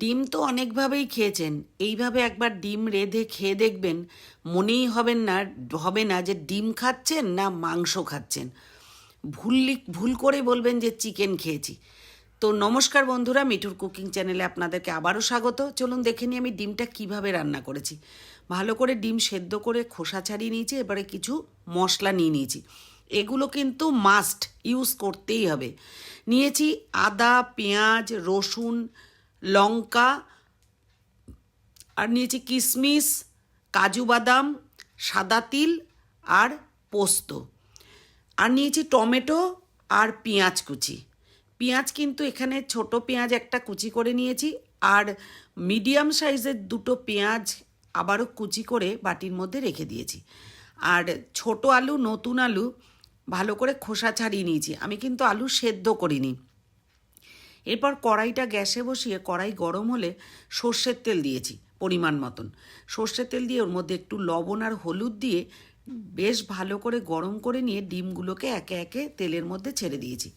ডিম তো অনেকভাবেই খেয়েছেন। এইভাবে একবার ডিম রেঁধে খেয়ে দেখবেন, মনেই হবেন না, হবে না যে ডিম খাচ্ছেন না মাংস খাচ্ছেন। ভুললি ভুল করে বলবেন যে চিকেন খেয়েছি। তো নমস্কার বন্ধুরা, মিঠুর কুকিং চ্যানেলে আপনাদেরকে আবারও স্বাগত। চলুন দেখে নিই আমি ডিমটা কীভাবে রান্না করেছি। ভালো করে ডিম সেদ্ধ করে খোসা ছাড়িয়ে নিয়েছি, এবারে কিছু মশলা নিয়ে নিয়েছি। এগুলো কিন্তু মাস্ট, ইউজ করতেই হবে। নিয়েছি আদা, পেঁয়াজ, রসুন লঙ্কা, আর নিয়েছি কিশমিশ কাজু বাদাম, সাদা তিল আর পোস্ত। আর নিয়েছি টমেটো আর পেঁয়াজ কুচি। পেঁয়াজ কিন্তু এখানে ছোট পেঁয়াজ একটা কুচি করে নিয়েছি, আর মিডিয়াম সাইজের দুটো পেঁয়াজ আবারও কুচি করে বাটির মধ্যে রেখে দিয়েছি। আর ছোট আলু, নতুন আলু ভালো করে খোসা ছাড়িয়ে নিয়েছি। আমি কিন্তু আলু সেদ্ধ করিনি। এরপর কড়াইটা গ্যাসে বসিয়ে কড়াই গরম হলে সর্ষের তেল দিয়েছি, পরিমাণ মতন। সর্ষের তেল দিয়ে ওর মধ্যে একটু লবণ আর হলুদ দিয়ে বেশ ভালো করে গরম করে নিয়ে ডিমগুলোকে একে একে তেলের মধ্যে ছেড়ে দিয়েছি।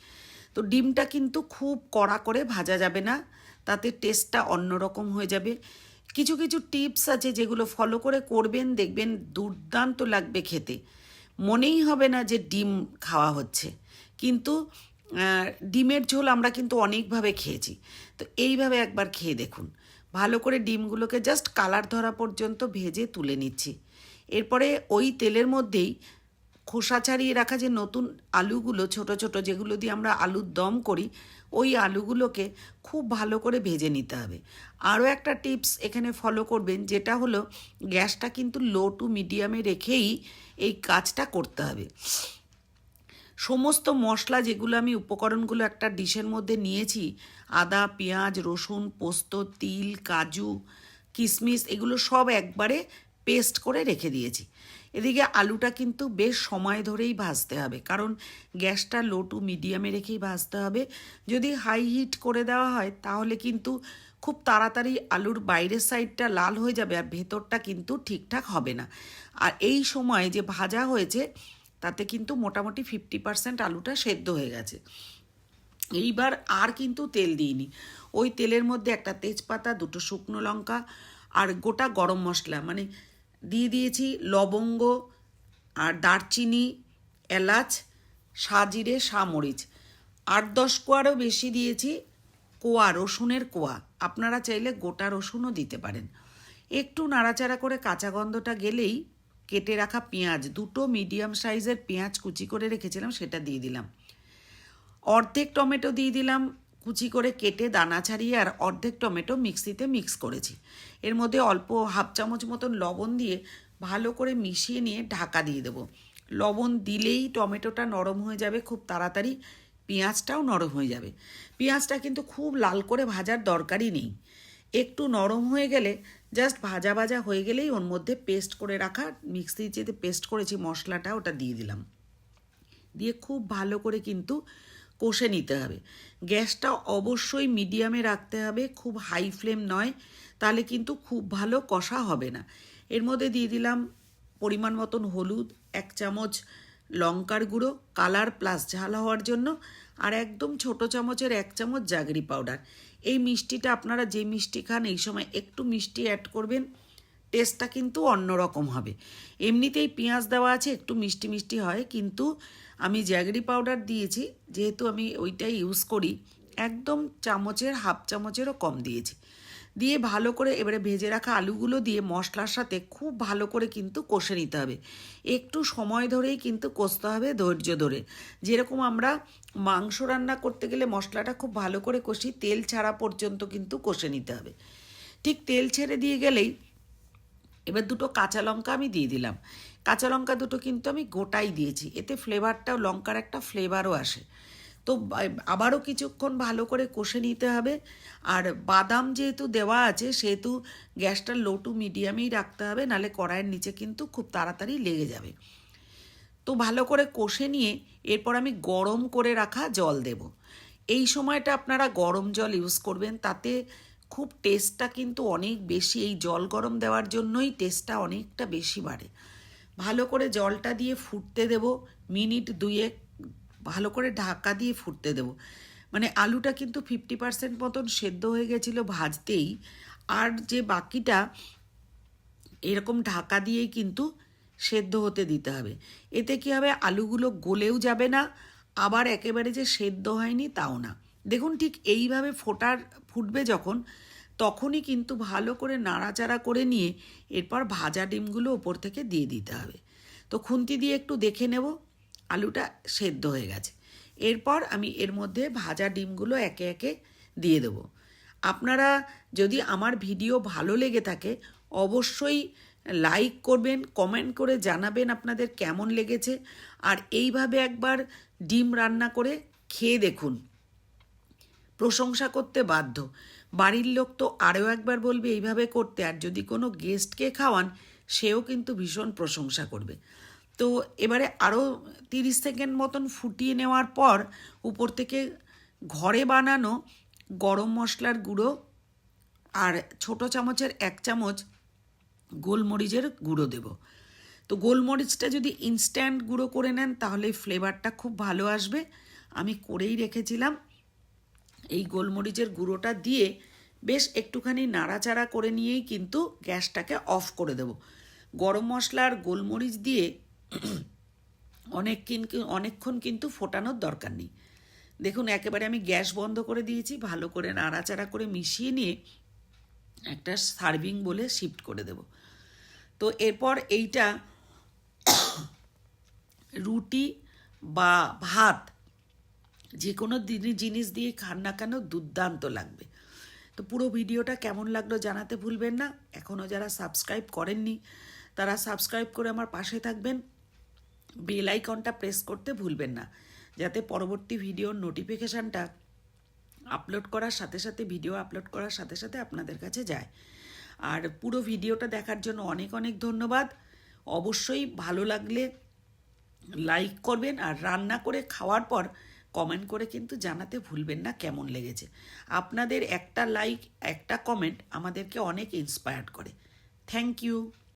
তো ডিমটা কিন্তু খুব কড়া করে ভাজা যাবে না, তাতে টেস্টটা অন্যরকম হয়ে যাবে। কিছু কিছু টিপস আছে যেগুলো ফলো করে করবেন, দেখবেন দুর্দান্ত লাগবে খেতে। মনেই হবে না যে ডিম খাওয়া হচ্ছে। কিন্তু ডিমের ঝোল আমরা কিন্তু অনেকভাবে খেয়েছি। তো এইভাবে একবার খেয়ে দেখুন। ভালো করে ডিমগুলোকে জাস্ট কালার ধরা পর্যন্ত ভেজে তুলে নিচ্ছি। এরপরে ওই তেলের মধ্যেই খোসা ছাড়িয়ে রাখা যে নতুন আলুগুলো, ছোট ছোট যেগুলো দিয়ে আমরা আলুর দম করি, ওই আলুগুলোকে খুব ভালো করে ভেজে নিতে হবে। আরও একটা টিপস এখানে ফলো করবেন, যেটা হলো গ্যাসটা কিন্তু লো টু মিডিয়ামে রেখেই এই কাজটা করতে হবে। সমস্ত মশলা যেগুলো আমি উপকরণগুলো একটা ডিশের মধ্যে নিয়েছি, আদা, পেঁয়াজ, রসুন, পোস্ত, তিল, কাজু কিশমিশ এগুলো সব একবারে পেস্ট করে রেখে দিয়েছি। এদিকে আলুটা কিন্তু বেশ সময় ধরেই ভাজতে হবে, কারণ গ্যাসটা লো টু মিডিয়ামে রেখেই ভাজতে হবে। যদি হাই হিট করে দেওয়া হয়, তাহলে কিন্তু খুব তাড়াতাড়ি আলুর বাইরের সাইডটা লাল হয়ে যাবে আর ভেতরটা কিন্তু ঠিকঠাক হবে না। আর এই সময় যে ভাজা হয়েছে তাতে কিন্তু মোটামুটি ফিফটি পার্সেন্ট আলুটা সেদ্ধ হয়ে গেছে। এইবার আর কিন্তু তেল দিইনি। ওই তেলের মধ্যে একটা তেজপাতা, দুটো শুকনো লঙ্কা আর গোটা গরম মশলা। মানে দিয়ে দিয়েছি লবঙ্গ আর দারচিনি, এলাচ, সাজিরে সামরিচ আট দশ কোয়ারও বেশি দিয়েছি কোয়া, রসুনের কোয়া। আপনারা চাইলে গোটা রসুনও দিতে পারেন। একটু নাড়াচাড়া করে কাঁচা গন্ধটা গেলেই কেটে রাখা পেঁয়াজ, দুটো মিডিয়াম সাইজের পেঁয়াজ কুচি করে রেখেছিলাম, সেটা দিয়ে দিলাম। অর্ধেক টমেটো দিয়ে দিলাম, কুচি করে কেটে দানা ছাড়িয়ে আর অর্ধেক টমেটো মিক্সিতে মিক্স করেছি। এর মধ্যে অল্প হাফ চামচ মতন লবণ দিয়ে ভালো করে মিশিয়ে নিয়ে ঢাকা দিয়ে দেবো। লবণ দিলেই টমেটোটা নরম হয়ে যাবে, খুব তাড়াতাড়ি পেঁয়াজটাও নরম হয়ে যাবে। পেঁয়াজটা কিন্তু খুব লাল করে ভাজার দরকারই নেই। একটু নরম হয়ে গেলে জাস্ট ভাজা ভাজা হয়ে গেলেই ওর মধ্যে পেস্ট করে রাখা মিক্সি যেতে পেস্ট করেছি মশলাটা, ওটা দিয়ে দিলাম। দিয়ে খুব ভালো করে কিন্তু কষে নিতে হবে। গ্যাসটা অবশ্যই মিডিয়ামে রাখতে হবে, খুব হাই ফ্লেম নয়, তাহলে কিন্তু খুব ভালো কষা হবে না। এর মধ্যে দিয়ে দিলাম পরিমাণ মতন হলুদ, এক চামচ লঙ্কার গুঁড়ো, কালার প্লাস ঝাল হওয়ার জন্য, আর একদম ছোট চামচের এক চামচ জাগরি পাউডার। এই মিষ্টিটা আপনারা যে মিষ্টি খান, এই সময় একটু মিষ্টি অ্যাড করবেন টেস্টটা কিন্তু অন্যরকম হবে। এমনিতেই পেঁয়াজ দেওয়া আছে, একটু মিষ্টি মিষ্টি হয়, কিন্তু আমি জ্যাগরি পাউডার দিয়েছি, যেহেতু আমি ওইটাই ইউজ করি, একদম চামচের, হাফ চামচেরও কম দিয়েছি। দিয়ে ভালো করে এবারে ভেজে রাখা আলুগুলো দিয়ে মশলার সাথে খুব ভালো করে কিন্তু কষে নিতে হবে। একটু সময় ধরেই কিন্তু কষতে হবে ধৈর্য ধরে। যেরকম আমরা মাংস রান্না করতে গেলে মশলাটা খুব ভালো করে কষি, তেল ছাড়া পর্যন্ত কিন্তু কষে নিতে হবে। ঠিক তেল ছেড়ে দিয়ে গেলেই এবার দুটো কাঁচা লঙ্কা আমি দিয়ে দিলাম। কাঁচা লঙ্কা দুটো কিন্তু আমি গোটাই দিয়েছি। এতে ফ্লেভারটাও লঙ্কার একটা ফ্লেভারও আসে। তো আবারও কিছুক্ষণ ভালো করে কষে নিতে হবে। আর বাদাম যেহেতু দেওয়া আছে, সেহেতু গ্যাসটা লো টু মিডিয়ামেই রাখতে হবে, নালে কড়াইয়ের নিচে কিন্তু খুব তাড়াতাড়ি লেগে যাবে। তো ভালো করে কষে নিয়ে এরপর আমি গরম করে রাখা জল দেব। এই সময়টা আপনারা গরম জল ইউজ করবেন, তাতে খুব টেস্টটা কিন্তু অনেক বেশি, এই জল গরম দেওয়ার জন্যই টেস্টটা অনেকটা বেশি বাড়ে। ভালো করে জলটা দিয়ে ফুটতে দেব, মিনিট দুয়েক ভালো করে ঢাকা দিয়ে ফুটতে দেব। মানে আলুটা কিন্তু ফিফটি পার্সেন্ট মতন সেদ্ধ হয়ে গেছিল ভাজতেই। আর যে বাকিটা এরকম ঢাকা দিয়েই কিন্তু সেদ্ধ হতে দিতে হবে। এতে কী হবে? আলুগুলো গলেও যাবে না, আবার একেবারে যে সেদ্ধ হয়নি তাও না। দেখুন ঠিক এইভাবে ফোটার, ফুটবে যখন, তখনই কিন্তু ভালো করে নাড়াচাড়া করে নিয়ে এরপর ভাজা ডিমগুলো ওপর থেকে দিয়ে দিতে হবে। তো খুন্তি দিয়ে একটু দেখে নেব। আলুটা সেদ্ধ হয়ে গেছে। এরপর আমি এর মধ্যে ভাজা ডিমগুলো একে একে দিয়ে দেবো। আপনারা যদি আমার ভিডিও ভালো লেগে থাকে, অবশ্যই লাইক করবেন, কমেন্ট করে জানাবেন আপনাদের কেমন লেগেছে। আর এইভাবে একবার ডিম রান্না করে খেয়ে দেখুন। প্রশংসা করতে বাধ্য। বাড়ির লোক তো আরও একবার বলবে, এইভাবে করতে। আর যদি কোনো গেস্টকে খাওয়ান, সেও কিন্তু ভীষণ প্রশংসা করবে। তো এবারে আরও তিরিশ সেকেন্ড মতন ফুটিয়ে নেওয়ার পর উপর থেকে ঘরে বানানো গরম মশলার গুঁড়ো আর ছোট চামচের এক চামচ গোলমরিচের গুঁড়ো দেব। তো গোলমরিচটা যদি ইনস্ট্যান্ট গুঁড়ো করে নেন তাহলে ফ্লেভারটা খুব ভালো আসবে। আমি করেই রেখেছিলাম। এই গোলমরিচের গুঁড়োটা দিয়ে বেশ একটুখানি নাড়াচাড়া করে নিয়েই কিন্তু গ্যাসটাকে অফ করে দেব। গরম মশলা আর গোলমরিচ দিয়ে অনেক কিন্তু অনেকক্ষণ কিন্তু ফোটানোর দরকার নেই। দেখুন, একেবারে আমি গ্যাস বন্ধ করে দিয়েছি, ভালো করে নাড়াচাড়া করে মিশিয়ে নিয়ে একটা সার্ভিং বলে শিফট করে দেব। তো এরপর এইটা রুটি বা ভাত যে কোনো জিনিস দিয়ে খান না কেন দুর্দান্ত লাগবে। তো পুরো ভিডিওটা কেমন লাগল জানাতে ভুলবেন না। এখনও যারা সাবস্ক্রাইব করেননি, তারা সাবস্ক্রাইব করে আমার পাশে থাকবেন। বেল আইকনটা প্রেস করতে ভুলবেন না, যাতে পরবর্তী ভিডিওর নোটিফিকেশানটা আপলোড করার সাথে সাথে ভিডিও আপলোড করার সাথে সাথে আপনাদের কাছে যায়। আর পুরো ভিডিওটা দেখার জন্য অনেক অনেক ধন্যবাদ। অবশ্যই ভালো লাগলে লাইক করবেন আর রান্না করে খাওয়ার পর কমেন্ট করে কিন্তু জানাতে ভুলবেন না কেমন লেগেছে। আপনাদের একটা লাইক একটা কমেন্ট আমাদেরকে অনেক ইন্সপায়ার্ড করে। Thank you